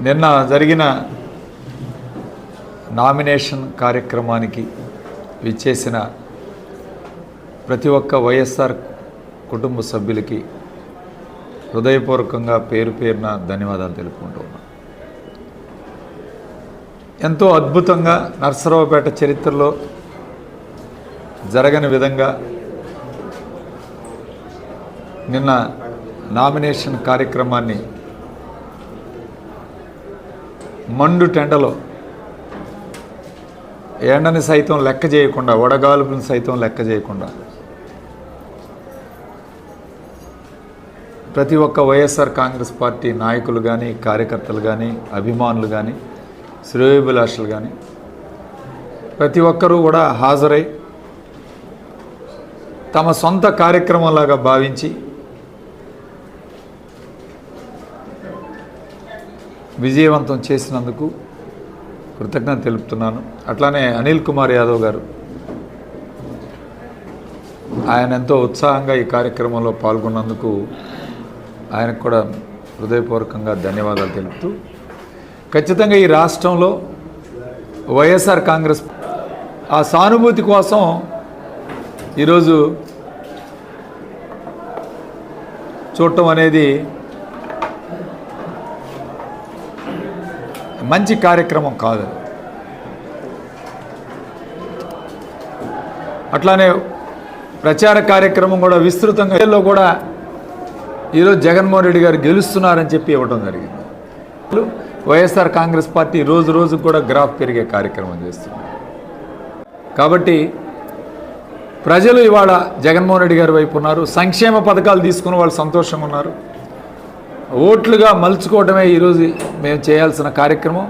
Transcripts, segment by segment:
నిన్న జరిగిన నామినేషన్ కార్యక్రమానికి విచ్చేసిన ప్రతి ఒక్క వైఎస్ఆర్ కుటుంబ సభ్యులకి హృదయపూర్వకంగా పేరు పేరున ధన్యవాదాలు తెలుపుకుంటూ ఉన్నాను ఎంతో అద్భుతంగా నర్సరావుపేట చరిత్రలో జరగని విధంగా నిన్న నామినేషన్ కార్యక్రమాన్ని మండు టెండలో ఎండని సైతం లెక్క చేయకుండా వడగాలుపుని సైతం లెక్క చేయకుండా ప్రతి ఒక్క వైఎస్ఆర్ కాంగ్రెస్ పార్టీ నాయకులు కానీ కార్యకర్తలు కానీ అభిమానులు కానీ శ్రేయోభిలాషులు కానీ ప్రతి ఒక్కరూ కూడా హాజరై తమ సొంత కార్యక్రమంలాగా భావించి విజయవంతం చేసినందుకు కృతజ్ఞత తెలుపుతున్నాను. అట్లానే అనిల్ కుమార్ యాదవ్ గారు ఆయన ఎంతో ఉత్సాహంగా ఈ కార్యక్రమంలో పాల్గొన్నందుకు ఆయనకు కూడా హృదయపూర్వకంగా ధన్యవాదాలు తెలుపుతూ ఖచ్చితంగా ఈ రాష్ట్రంలో వైఎస్ఆర్ కాంగ్రెస్ ఆ సానుభూతి కోసం ఈరోజు చూడటం అనేది మంచి కార్యక్రమం కాదు. అట్లానే ప్రచార కార్యక్రమం కూడా విస్తృతంగా లో కూడా ఈరోజు జగన్మోహన్ రెడ్డి గారు గెలుస్తున్నారని చెప్పి ఇవ్వడం జరిగింది. వైఎస్ఆర్ కాంగ్రెస్ పార్టీ రోజు రోజు కూడా గ్రాఫ్ పెరిగే కార్యక్రమం చేస్తుంది. కాబట్టి ప్రజలు ఇవాళ జగన్మోహన్ రెడ్డి గారి వైపు ఉన్నారు. సంక్షేమ పథకాలు తీసుకున్న వాళ్ళు సంతోషంగా ఉన్నారు. ఓట్లుగా మలుచుకోవడమే ఈరోజు మేము చేయాల్సిన కార్యక్రమం.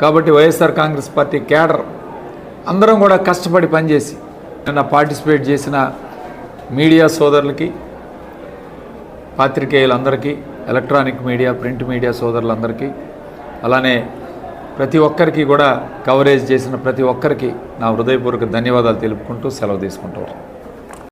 కాబట్టి వైఎస్ఆర్ కాంగ్రెస్ పార్టీ కేడర్ అందరం కూడా కష్టపడి పనిచేసి నిన్న పార్టిసిపేట్ చేసిన మీడియా సోదరులకి పాత్రికేయులందరికీ ఎలక్ట్రానిక్ మీడియా ప్రింట్ మీడియా సోదరులందరికీ అలానే ప్రతి ఒక్కరికి కూడా కవరేజ్ చేసిన ప్రతి ఒక్కరికి నా హృదయపూర్వక ధన్యవాదాలు తెలుపుకుంటూ సెలవు తీసుకుంటారు